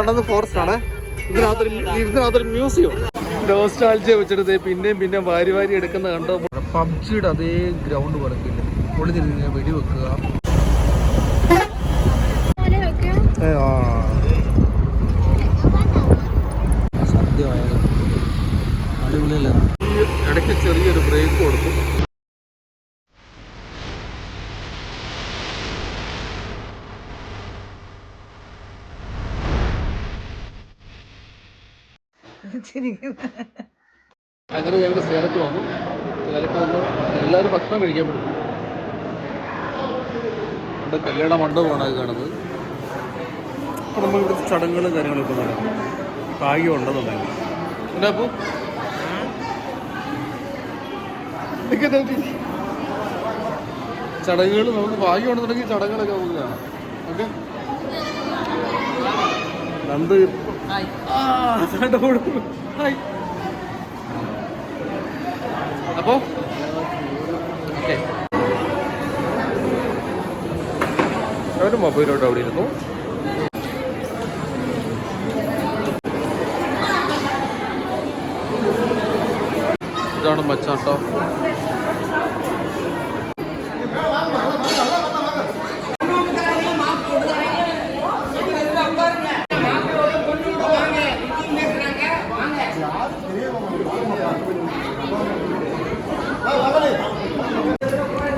കാണുന്നത് ഫോറസ്റ്റ് ആണ്. ഇതിനകത്തൊരു ഇതിനകത്തൊരു മ്യൂസിയം നോസ്റ്റാൾജിയ വെച്ചിട്ട് ദേ പിന്നെയും പിന്നെയും വാരി വാരി എടുക്കുന്ന കണ്ടോ? പബ്ജിയുടെ അതേ ഗ്രൗണ്ട് പറക്കില്ല പൊളിഞ്ഞിരിക്കുക വെടിവെക്കുക. ഏ, ആ. സത്യമായത് അടിപൊളിയല്ലേ? ഇടയ്ക്ക് ചെറിയൊരു ബ്രേക്ക് കൊടുക്കും അങ്ങനെ ഞങ്ങൾ സേലത്ത് വന്നു. സേലത്ത് വന്ന് എല്ലാവരും ഭക്ഷണം കഴിക്കാൻ പറ്റും ഇവിടെ കല്യാണ മണ്ഡപമാണ് അത് കാണുന്നത്. അപ്പോൾ നമ്മൾ ഇവിടുത്തെ ചടങ്ങുകളും കാര്യങ്ങളൊക്കെ നടക്കും കായികം ഉണ്ടെന്നുണ്ടെങ്കിൽ പിന്നെ അപ്പോൾ ചടങ്ങുകൾ നമുക്ക് ഭാഗ്യം ഉണ്ടെന്നുണ്ടെങ്കിൽ ചടങ്ങുകളൊക്കെ നമുക്ക് കാണാം. ഓക്കെ? ഓടുന്നു. ഹായ്. അപ്പോ? അവർ മൊബൈലോട്ട് അവിടെ ഇരുന്നു. ഇതാണ് മച്ചാട്ടോ?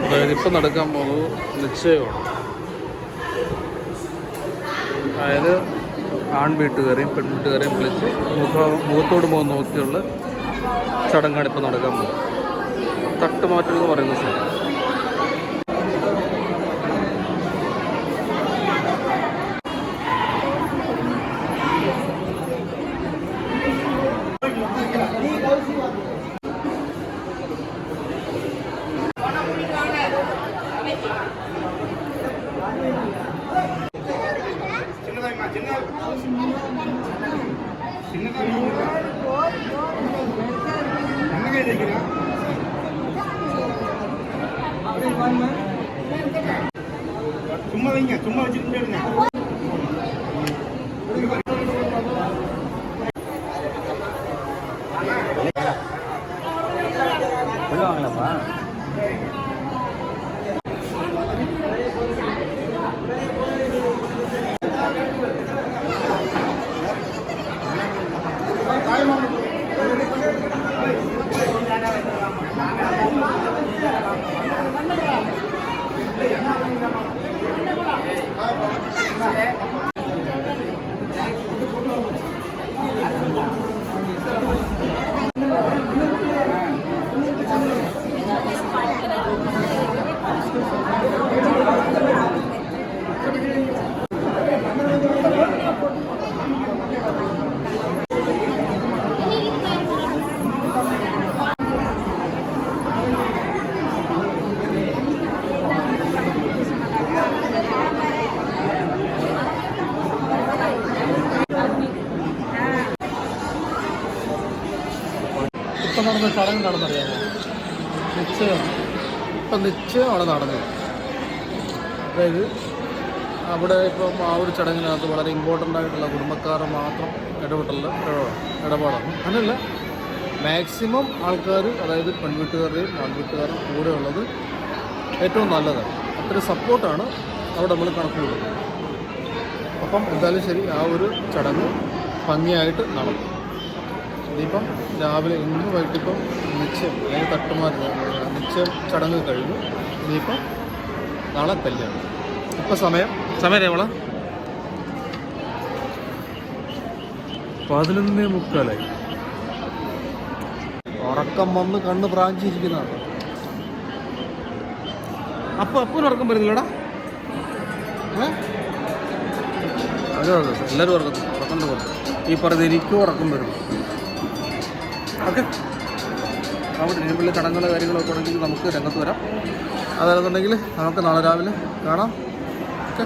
അതായത് ഇപ്പം നടക്കാൻ പോകുന്നത് നിശ്ചയമാണ്. അതായത് ആൺ വീട്ടുകാരെയും പെൺ വീട്ടുകാരെയും വിളിച്ച് മുഖ മുഖത്തോട് മുഖം നോക്കിയുള്ള ചടങ്ങാണ് ഇപ്പം നടക്കാൻ പോകുന്നത്. തട്ടുമാറ്റൽ എന്ന് പറയുന്ന സ്ഥലം. சும்மா வைங்க சும்மா வச்சுட்டு இருங்க നടന്ന ചടങ്ങ് നടന്നറിയാമോ നിശ്ചയം. ഇപ്പം നിശ്ചയം അവിടെ നടന്നു. അതായത് അവിടെ ഇപ്പം ആ ഒരു ചടങ്ങിനകത്ത് വളരെ ഇമ്പോർട്ടന്റ് ആയിട്ടുള്ള കുടുംബക്കാർ മാത്രം ഇടപെട്ടുള്ള ഇടപാടാണ്. അങ്ങനെയല്ല മാക്സിമം ആൾക്കാർ അതായത് പെൺവീട്ടുകാരുടെയും ആൺവീട്ടുകാരും കൂടെ ഉള്ളത് ഏറ്റവും നല്ലതാണ് അത്രയും സപ്പോർട്ടാണ് അവിടെ നമ്മൾ കണക്ക് കൊടുക്കുന്നത് അപ്പം എന്തായാലും ശരി ആ ഒരു ചടങ്ങ് ഭംഗിയായിട്ട് നടക്കും. ഇനിയിപ്പം രാവിലെ ഇന്ന് വൈകിട്ടിപ്പം നിശ്ചയം അല്ലെങ്കിൽ തട്ടുമാറി നിശ്ചയം ചടങ്ങ് കഴിഞ്ഞു. ഇനിയിപ്പം നാളെ കല്യാണം. ഇപ്പം സമയം? സമയം എവള പതിനൊന്നേ മുക്കാലായി. ഉറക്കം വന്ന് കണ്ണ് പ്രാഞ്ചിരിക്കുന്നതാണ് അപ്പൊ അപ്പനും ഉറക്കം വരുന്നില്ലടാ. എല്ലാവരും ഉറക്കം ഉറക്കം ഈ പറഞ്ഞ എനിക്കും ഉറക്കം വരും ഓക്കെ. അവിടെ ഇനിയുള്ള ചടങ്ങുകൾ കാര്യങ്ങളൊക്കെ ഉണ്ടെങ്കിൽ നമുക്ക് രംഗത്ത് വരാം. അതല്ലെന്നുണ്ടെങ്കിൽ നമുക്ക് നാളെ രാവിലെ കാണാം. ഓക്കെ.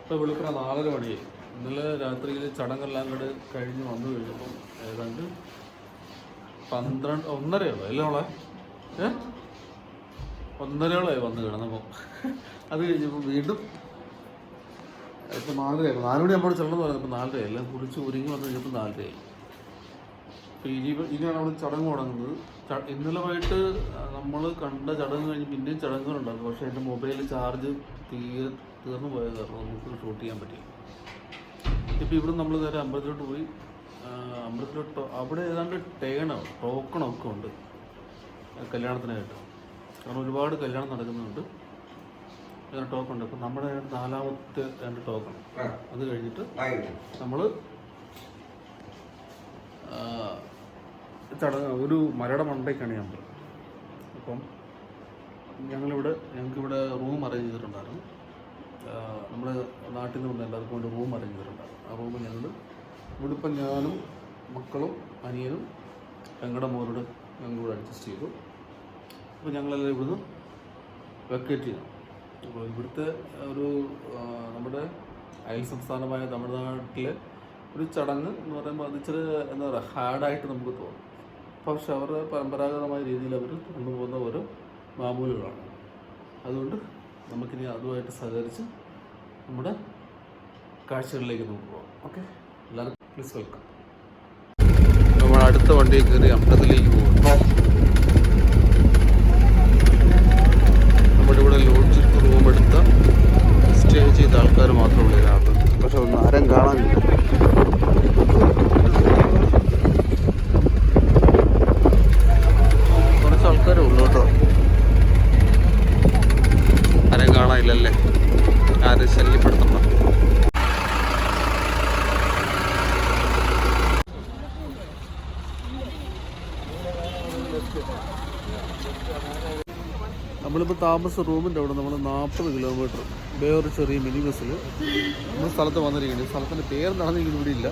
ഇപ്പോൾ വെളുപ്പിന് നാലര മണിയായി ഇന്നലെ രാത്രിയിൽ ചടങ്ങെല്ലാം കൂടെ കഴിഞ്ഞ് വന്നു കഴിഞ്ഞപ്പം ഏതാണ്ട് പന്ത്രണ്ട് ഒന്നരയോളോ അല്ലേ മോളെ? ഏ? ഒന്നരയോളമായി വന്ന് കിടന്നപ്പോൾ അത് കഴിഞ്ഞപ്പോൾ വീണ്ടും ഇപ്പം നാലരയായി. നാലുമണി നമ്മൾ ചെല്ലണമെന്ന് പറയുന്നത് ഇപ്പം നാലര എല്ലാം കുളിച്ച് ഒരുങ്ങി വന്നു കഴിഞ്ഞപ്പോൾ നാലരയായി. ഇനി ഇനിയാണ് അവിടെ ചടങ്ങ് തുടങ്ങുന്നത്. ഇന്നലെ വൈകിട്ട് നമ്മൾ കണ്ട ചടങ്ങ് കഴിഞ്ഞ് പിന്നെയും ചടങ്ങുകളുണ്ടായിരുന്നു. പക്ഷേ എന്റെ മൊബൈൽ ചാർജ് തീരെ തീർന്നു പോയത് കാരണം നമുക്ക് ഷൂട്ട് ചെയ്യാൻ പറ്റി. ഇപ്പോൾ ഇവിടെ നമ്മൾ നേരെ അമ്പലത്തിലോട്ട് പോയി. അമ്പലത്തിലോട്ട് അവിടെ ഏതാണ്ട് ടേണോ ടോക്കണോ ഒക്കെ ഉണ്ട്. കല്യാണത്തിനായിട്ട്. കാരണം ഒരുപാട് കല്യാണം നടക്കുന്നുണ്ട്. അങ്ങനെ ടോക്കൺ ഉണ്ട് അപ്പം നമ്മുടെ നാലാമത്തെ രണ്ട് ടോക്കൺ അത് കഴിഞ്ഞിട്ട് നമ്മൾ ചടങ്ങ് ഒരു മരയുടെ മണ്ടയ്ക്കാണ് ഞാൻ അപ്പം ഞങ്ങളിവിടെ ഞങ്ങൾക്കിവിടെ റൂം അറേഞ്ച് ചെയ്തിട്ടുണ്ടായിരുന്നു. നമ്മൾ നാട്ടിൽ നിന്ന് വന്ന എല്ലാവർക്കും റൂം അറേഞ്ച് ചെയ്തിട്ടുണ്ടായിരുന്നു. ആ റൂം ഞങ്ങൾ ഇവിടെ ഇപ്പം ഞാനും മക്കളും അനിയനും ഞങ്ങളുടെ മോനോട് ഞങ്ങൾ കൂടെ അഡ്ജസ്റ്റ് ചെയ്തു. അപ്പോൾ ഞങ്ങളെല്ലാം ഇവിടുന്ന് വെക്കേറ്റ് ചെയ്യണം അപ്പോൾ ഇവിടുത്തെ ഒരു നമ്മുടെ അയൽ സംസ്ഥാനമായ തമിഴ്നാട്ടിലെ ഒരു ചടങ്ങ് എന്ന് പറയുമ്പോൾ അത് ഇച്ചിരി എന്താ പറയുക ഹാർഡായിട്ട് നമുക്ക് തോന്നും. പക്ഷെ അവരുടെ പരമ്പരാഗതമായ രീതിയിൽ അവർ കൊണ്ടുപോകുന്ന ഓരോ മാമൂലുകളാണ്. അതുകൊണ്ട് നമുക്കിനി അതുമായിട്ട് സഹകരിച്ച് നമ്മുടെ കാഴ്ചകളിലേക്ക് നമുക്ക് പോകാം. ഓക്കെ? എല്ലാവർക്കും പ്ലീസ് വെൽക്കം നമ്മൾ അടുത്ത വണ്ടിയിൽ കയറി അമ്പലത്തിലേക്ക് പോകും നമ്മുടെ ഇവിടെ ലോഡ്ജിൽ റൂം എടുത്ത സ്റ്റേ ചെയ്ത ആൾക്കാർ മാത്രമേ ഉള്ളൂ ഇതിനകത്ത് പക്ഷെ ഒന്നും ആരും കാണാനില്ല. കുറച്ച് താമസ റൂമിന്റെ അവിടെ നമ്മൾ നാൽപ്പത് കിലോമീറ്റർ വേറൊരു ചെറിയ മിനി ബസ്സിൽ നമ്മൾ സ്ഥലത്ത് വന്നിരിക്കുന്നത് സ്ഥലത്തിന്റെ പേര് എനിക്ക് ഇവിടെ ഇല്ല.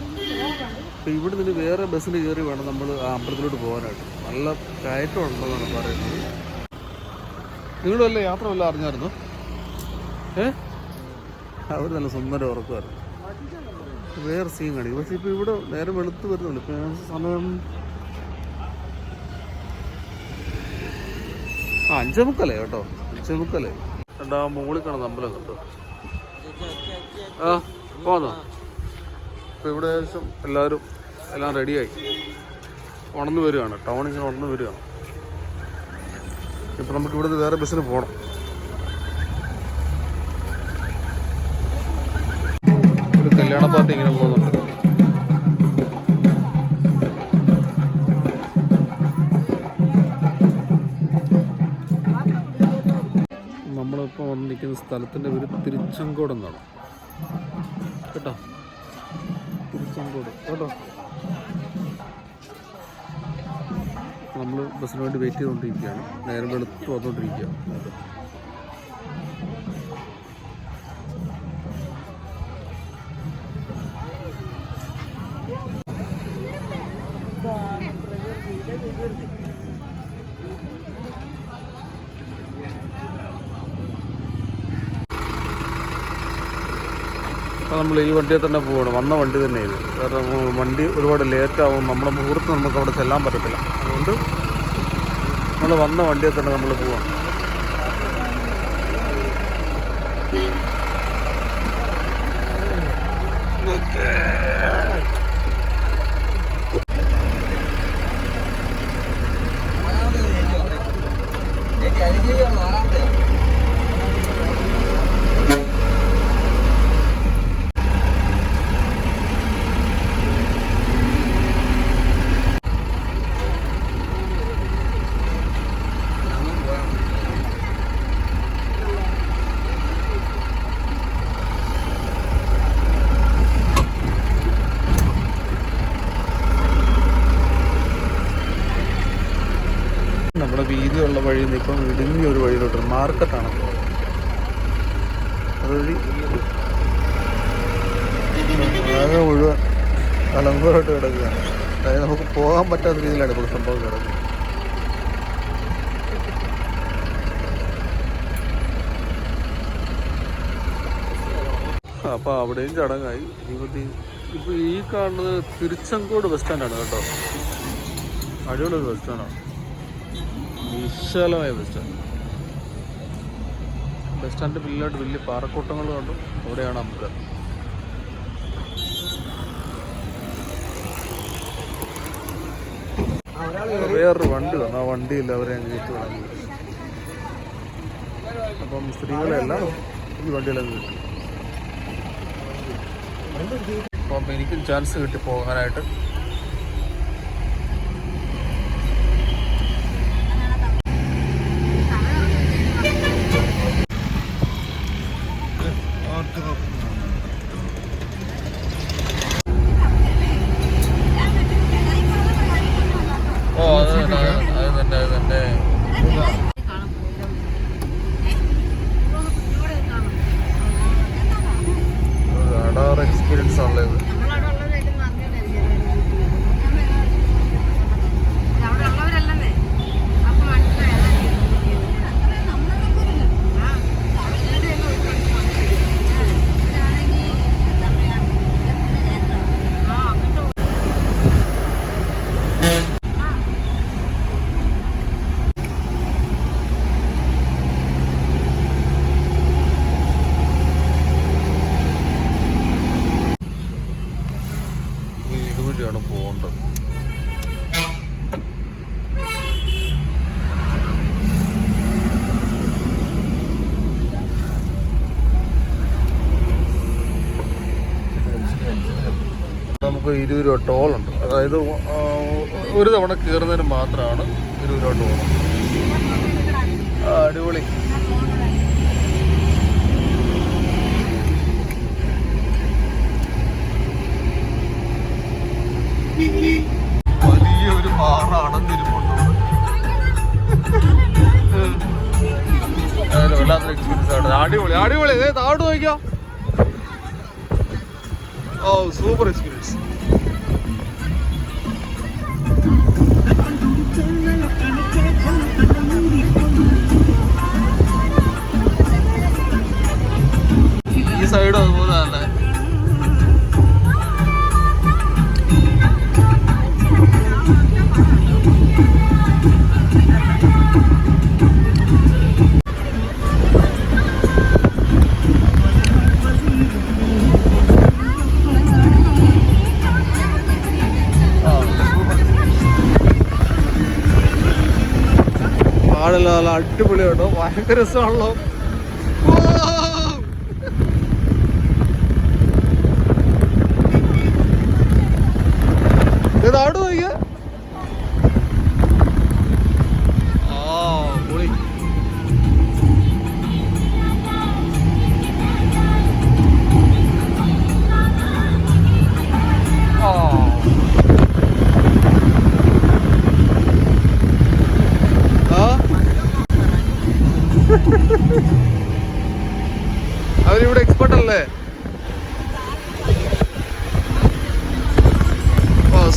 അപ്പോൾ ഇവിടെ നിന്ന് വേറെ ബസ്സിന് കയറി വേണം നമ്മൾ അമ്പലത്തിലോട്ട് പോകാനായിട്ട്. നല്ല കയറ്റം ഉണ്ടെന്നാണ് പറയുന്നത്. നിങ്ങൾ വല്ല യാത്ര വല്ല അറിഞ്ഞായിരുന്നു? ഏ? അവർ നല്ല സുന്ദരം ഉറക്കുമായിരുന്നു. വേറെ സീൻ കാണിക്കും. പക്ഷേ ഇപ്പോൾ ഇവിടെ നേരെ വെളുത്ത് വരുന്നുള്ളൂ ഇപ്പോൾ സമയം ആ അഞ്ചേ മുക്കല്ലേ കേട്ടോ. അഞ്ചേ മുക്കല്ലേ രണ്ടാ മുകളിൽ കാണുന്ന അമ്പലം കേട്ടോ. ആ പോന്നോ. ഇപ്പം ഇവിടെ ഏകദേശം എല്ലാവരും എല്ലാം റെഡിയായി. ഉണർന്നു വരികയാണ്. ടൗൺ ഇങ്ങനെ ഉണർന്നു വരികയാണ്. ഇപ്പൊ നമുക്ക് ഇവിടുന്ന് വേറെ ബസ്സിന് പോകണം ഒരു കല്യാണ പാർട്ടി ഇങ്ങനെ പോകുന്നുണ്ട്. നിൽക്കുന്ന സ്ഥലത്തിന്റെ പേര് തിരുച്ചങ്കോട് എന്നാണ്. കേട്ടോ? തിരുച്ചങ്കോട്. കേട്ടോ? നമ്മൾ ബസ്സിന് വേണ്ടി വെയിറ്റ് ചെയ്തുകൊണ്ടിരിക്കുകയാണ്. നേരം വെളുത്ത് വന്നുകൊണ്ടിരിക്കുകയാണ്. നമ്മൾ ഈ വണ്ടിയിൽ തന്നെ പോവുകയാണ് വന്ന വണ്ടി തന്നെ ഇത്. കാരണം വണ്ടി ഒരുപാട് ലേറ്റ് ആവും. നമ്മുടെ മുഹൂർത്തം നമുക്ക് അവിടെ ചെല്ലാൻ പറ്റത്തില്ല. അതുകൊണ്ട് നമ്മൾ വന്ന വണ്ടിയിൽ തന്നെ നമ്മൾ പോവാം Yeah, നിന്ന് ഇപ്പം ഇടുങ്ങിയ ഒരു വഴിയിലോട്ട് മാർക്കറ്റാണ് അതുവഴി ആകെ മുഴുവൻ അലങ്കോലായിട്ട് കിടക്കുകയാണ്. അതായത് നമുക്ക് പോകാൻ പറ്റാത്ത രീതിയിലാണ് ഇപ്പോൾ സംഭവം കിടക്കുന്നത്. അപ്പോൾ അവിടെയും ചടങ്ങായി. ഇവിടെ ഇപ്പോൾ ഈ കാണുന്നത് തിരുച്ചങ്കോട് ബസ് സ്റ്റാൻഡാണ് കേട്ടോ. അടിപൊളി ബസ് സ്റ്റാൻഡാണ്. വിശാലമായ ബസ് സ്റ്റാൻഡ് ബസ് സ്റ്റാൻഡിന്റെ പിന്നിലോട്ട് വലിയ പാറക്കൂട്ടങ്ങൾ കണ്ടു. അവിടെയാണ് നമുക്ക് വേറൊരു വണ്ടി വന്നു. ആ വണ്ടിയില്ല അവരെ കയറ്റി വന്നു അപ്പം സ്ത്രീകളെല്ലാം ഈ വണ്ടിയിലങ്ങ് കിട്ടി അപ്പം എനിക്കും ചാൻസ് കിട്ടി പോകാനായിട്ട്. നമുക്ക് ഇരുപത് രൂപ ടോളുണ്ട് അതായത് ഒരു തവണ കയറുന്നതിന് മാത്രമാണ് ഇരുപത് രൂപ ടോൾ. അടിപൊളി. വലിയൊരു പാറ അടിപൊളി അടിപൊളി. താഴോട്ട് നോക്കിയോ ഓ സൂപ്പർ എക്സ്പീരിയൻസ് നല്ല അടിപൊളി കേട്ടോ. ഭയങ്കര രസമാണല്ലോ. നോക്കിയ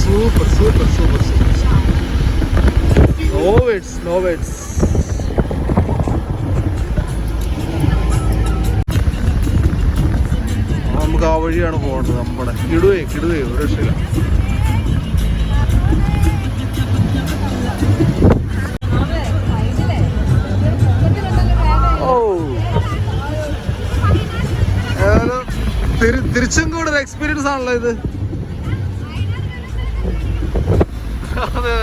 super super super super no words no words നമുക്ക് ആ വഴിയാണ് പോകേണ്ടത് നമ്മുടെ. കിടുവേ കിടുവേ ഒരു രക്ഷയില്ല. തിരിച്ചും കൂടെ ഒരു എക്സ്പീരിയൻസ് ആണല്ലോ ഇത്. അതെ.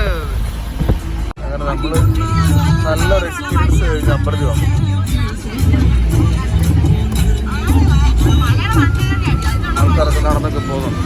അങ്ങനെ നമ്മൾ നല്ലൊരു എക്സ്പീരിയൻസ് കഴിഞ്ഞ് അമ്പലത്തിൽ വന്നു ആൾക്കാരൊക്കെ നടന്നൊക്കെ പോകുന്നു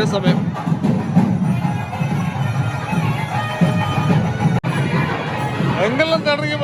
ഒരേ സമയം. എങ്കെല്ലാം തടങ്ങി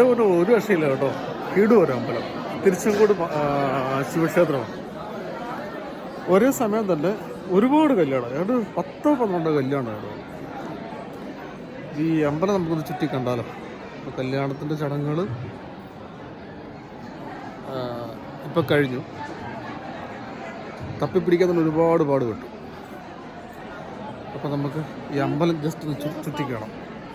അമ്പലത്തിന് ഒരു രക്ഷയില്ല കേട്ടോ. കീടൂർ അമ്പലം. തിരുച്ചങ്കോട് ശിവക്ഷേത്രമാണ് ഒരേ സമയം തന്നെ ഒരുപാട് കല്യാണം. ഏതാണ്ട് പത്തോ പന്ത്രണ്ടോ കല്യാണം കേട്ടോ. ഈ അമ്പലം നമുക്കൊന്ന് ചുറ്റി കണ്ടാലോ. അപ്പോൾ കല്യാണത്തിന്റെ ചടങ്ങുകൾ ഇപ്പം കഴിഞ്ഞു. തപ്പിപ്പിടിക്കാൻ തന്നെ ഒരുപാട് പാട് കിട്ടും അപ്പോൾ നമുക്ക് ഈ അമ്പലം ജസ്റ്റ് ഒന്ന് ചുറ്റി ചുറ്റിക്കണം.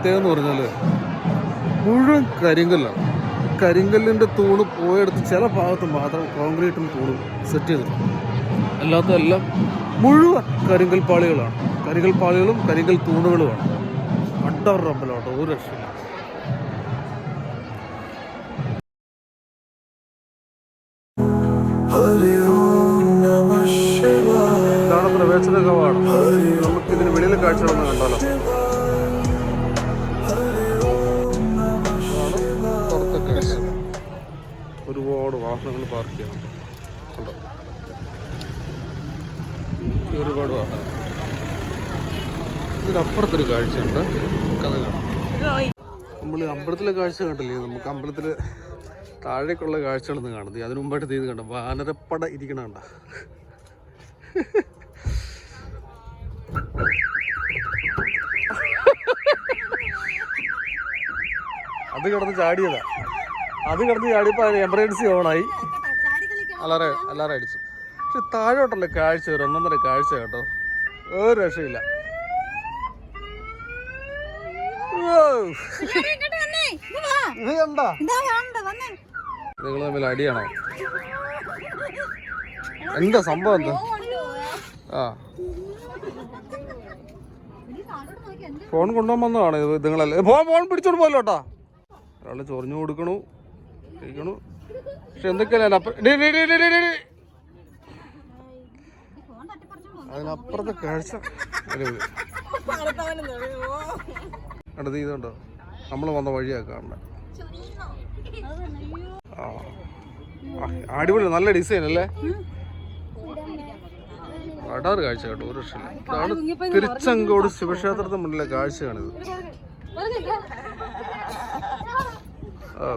പ്രത്യേകത എന്ന് പറഞ്ഞാൽ മുഴുവൻ കരിങ്കല്ലാണ്. കരിങ്കല്ലിന്റെ തൂണ് പോയെടുത്ത് ചില ഭാഗത്ത് മാത്രം കോൺക്രീറ്റും തൂണും സെറ്റ് ചെയ്തിട്ടുണ്ട്. അല്ലാത്തതെല്ലാം മുഴുവൻ കരിങ്കൽ പാളികളാണ്. കരിങ്കൽ പാളികളും കരിങ്കൽ തൂണുകളുമാണ്. അണ്ടർ അമ്പലമാട്ടോ ഒരു രക്ഷയില്ല. വാഹനങ്ങൾ പാർക്ക് ചെയ്യുന്നുണ്ട് ഒരുപാട് വാഹനങ്ങൾ. ഇതിനപ്പുറത്തൊരു കാഴ്ചയുണ്ട്. കഥ കാണാം. നമ്മൾ അമ്പലത്തിലെ കാഴ്ച കണ്ടില്ലേ? നമുക്ക് അമ്പലത്തിൽ താഴേക്കുള്ള കാഴ്ചകളൊന്നും കാണുന്നത് അതിനു മുമ്പായിട്ട് ഇത് കണ്ട? വാനരപ്പട ഇരിക്കണ കണ്ട? അത് കിടന്ന് ചാടിയതാ. അത് കിടന്ന് ചാടിയപ്പോൾ അതിന് എമർജൻസി ഓണായി അല്ലാറെ അല്ലാറെ അടിച്ചു. പക്ഷെ താഴോട്ടല്ല കാഴ്ച ഒരു ഒന്നൊന്നര കാഴ്ച കേട്ടോ. ഒരു രക്ഷയില്ല. ഇത് നിങ്ങൾ തമ്മിൽ അടിയാണോ? എന്താ സംഭവം എന്താ? ആ. ഫോൺ കൊണ്ടുപോകാൻ വന്നതാണ് ഇത് നിങ്ങളല്ലേ. ഫോൺ ഫോൺ പിടിച്ചോണ്ട് പോലോട്ടാ ഒരാൾ ചൊറിഞ്ഞു കൊടുക്കണു. കഴിക്കണു പക്ഷെ എന്തൊക്കെയല്ല. അതിനപ്പുറത്തെ കാഴ്ച. അടുത്ത് ഇതുണ്ടോ നമ്മൾ വന്ന വഴിയാ ആ, അടിപൊളി നല്ല ഡിസൈൻ അല്ലേ? അടാറ് കാഴ്ച കേട്ടോ ഒരു രക്ഷയില്ല. ഇതാണ് തിരുച്ചങ്കോട് ശിവക്ഷേത്രത്തിന് മുന്നിലെ കാഴ്ചയാണിത്. ഓ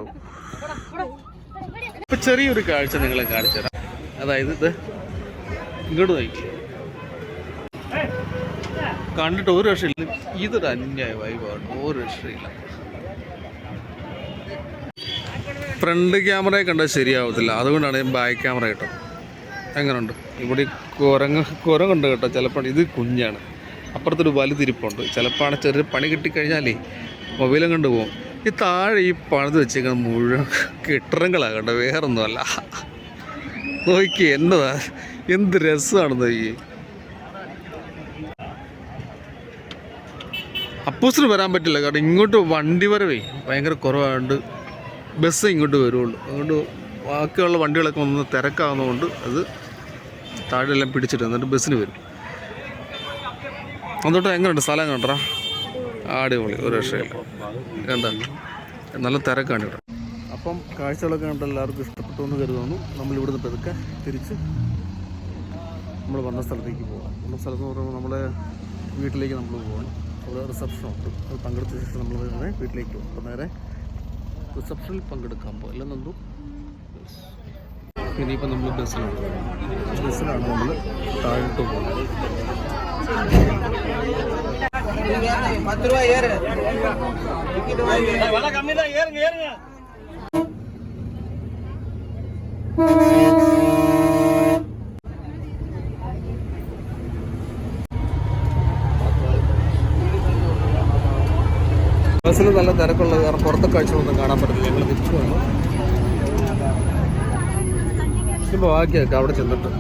ഇപ്പൊ ചെറിയൊരു കാഴ്ച നിങ്ങളെ കാണിച്ചു തരാം. അതായത് ഇത് ഇങ്ങോട്ട് നോക്കി കണ്ടിട്ട് ഒരു രക്ഷയില്ല. ഇതൊരു അന്യായ വൈബാണ് ഒരു രക്ഷയില്ല. ഫ്രണ്ട് ക്യാമറ കണ്ടാൽ ശരിയാവത്തില്ല. അതുകൊണ്ടാണ് ബാക്ക് ക്യാമറ കേട്ടോ എങ്ങനെയുണ്ട് ഇവിടെ കുരങ്ങ് കുരങ്ങുണ്ട് കേട്ടോ. ചിലപ്പോൾ ഇത് കുഞ്ഞാണ്. അപ്പുറത്തൊരു വലുതിരിപ്പുണ്ട്. ചിലപ്പോൾ ചെറിയ പണി കിട്ടിക്കഴിഞ്ഞാലേ മൊബൈലും കണ്ടു പോകും. ഈ താഴെ ഈ പണിത് വെച്ചേക്കുന്ന മുഴുവൻ കെട്ടിടങ്ങളാണ് കേട്ടോ വേറൊന്നുമല്ല. നോക്കി എന്നതാ? എന്ത് രസമാണ് നോക്കി അപ്പൂസിന് വരാൻ പറ്റില്ല കാരണം ഇങ്ങോട്ട് വണ്ടി വരവേ ഭയങ്കര കുറവായതുകൊണ്ട് ബസ് ഇങ്ങോട്ട് വരുള്ളൂ അതുകൊണ്ട് ബാക്കിയുള്ള വണ്ടികളൊക്കെ ഒന്ന് തിരക്കാവുന്നതുകൊണ്ട് അത് താഴെല്ലാം പിടിച്ചിട്ട് എന്നിട്ട് ബസ്സിന് വരും. അതുകൊണ്ട് എങ്ങനെയുണ്ട് സ്ഥലം കണ്ടാ അടിപൊളി ഒരു രക്ഷയില്ല. കണ്ട? നല്ല തിരക്കാണ് ഇവിടെ. അപ്പം കാഴ്ചകളൊക്കെ കണ്ട? എല്ലാവർക്കും ഇഷ്ടപ്പെട്ടു എന്ന് കരുതുന്നു. നമ്മൾ ഇവിടുന്ന് പെതുക്കെ തിരിച്ച് നമ്മൾ വന്ന സ്ഥലത്തേക്ക് പോകാം വന്ന സ്ഥലത്ത് എന്ന് പറയുമ്പോൾ നമ്മളെ വീട്ടിലേക്ക് നമ്മൾ പോകണം അവിടെ റിസപ്ഷൻ ഉണ്ട്. അത് പങ്കെടുത്ത ശേഷം നമ്മൾ നേരെ വീട്ടിലേക്ക് പോകും അപ്പോൾ നേരെ റിസപ്ഷനിൽ പങ്കെടുക്കാൻ പോകും അല്ല നന്ദു? ഇനിയിപ്പോൾ നമ്മൾ ബസ്സിലാണ്. ബസ്സിലാണ് നമ്മൾ താഴോട്ട് പോകുന്നത് விலை கம்மி தான் ஏறுங்க ஏறுங்க ബസ്സിൽ നല്ല തിരക്കുള്ളത് കാരണം പുറത്തെ കാഴ്ചകളൊന്നും കാണാൻ പറ്റില്ല ഞങ്ങൾ തിരിച്ചു വന്നു ഇപ്പോൾ ബാക്കിയൊക്കെ അവിടെ ചെന്നിട്ട്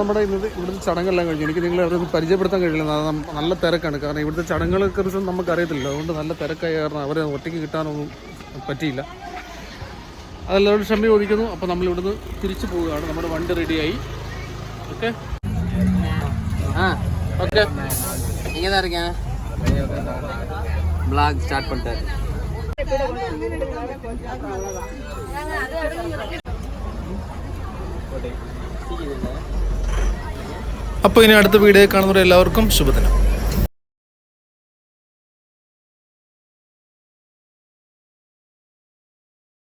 നമ്മുടെ ഇന്നത്തെ ഇവിടുത്തെ ചടങ്ങെല്ലാം കഴിഞ്ഞു. എനിക്ക് നിങ്ങളെ അവരൊന്ന് പരിചയപ്പെടുത്താൻ കഴിയില്ല. നല്ല തിരക്കാണ്. കാരണം ഇവിടുത്തെ ചടങ്ങുകളെക്കുറിച്ചും നമുക്കറിയത്തില്ല. അതുകൊണ്ട് നല്ല തിരക്കായ കാരണം അവരെ ഒറ്റയ്ക്ക് കിട്ടാനൊന്നും പറ്റിയില്ല. അതെല്ലാവരും ക്ഷമ ചോദിക്കുന്നു. അപ്പോൾ നമ്മൾ ഇവിടുന്ന് തിരിച്ചു പോവുകയാണ്. നമ്മുടെ വണ്ടി റെഡിയായി ഓക്കെ? ആ ഓക്കെ. എങ്ങനെ ഇറങ്ങിയാ സ്റ്റാർട്ട് പണ്ടാറ് ഓട്ടെ അപ്പോൾ ഇനി അടുത്ത വീഡിയോ കാണുന്നവരെ എല്ലാവർക്കും ശുഭദിനം.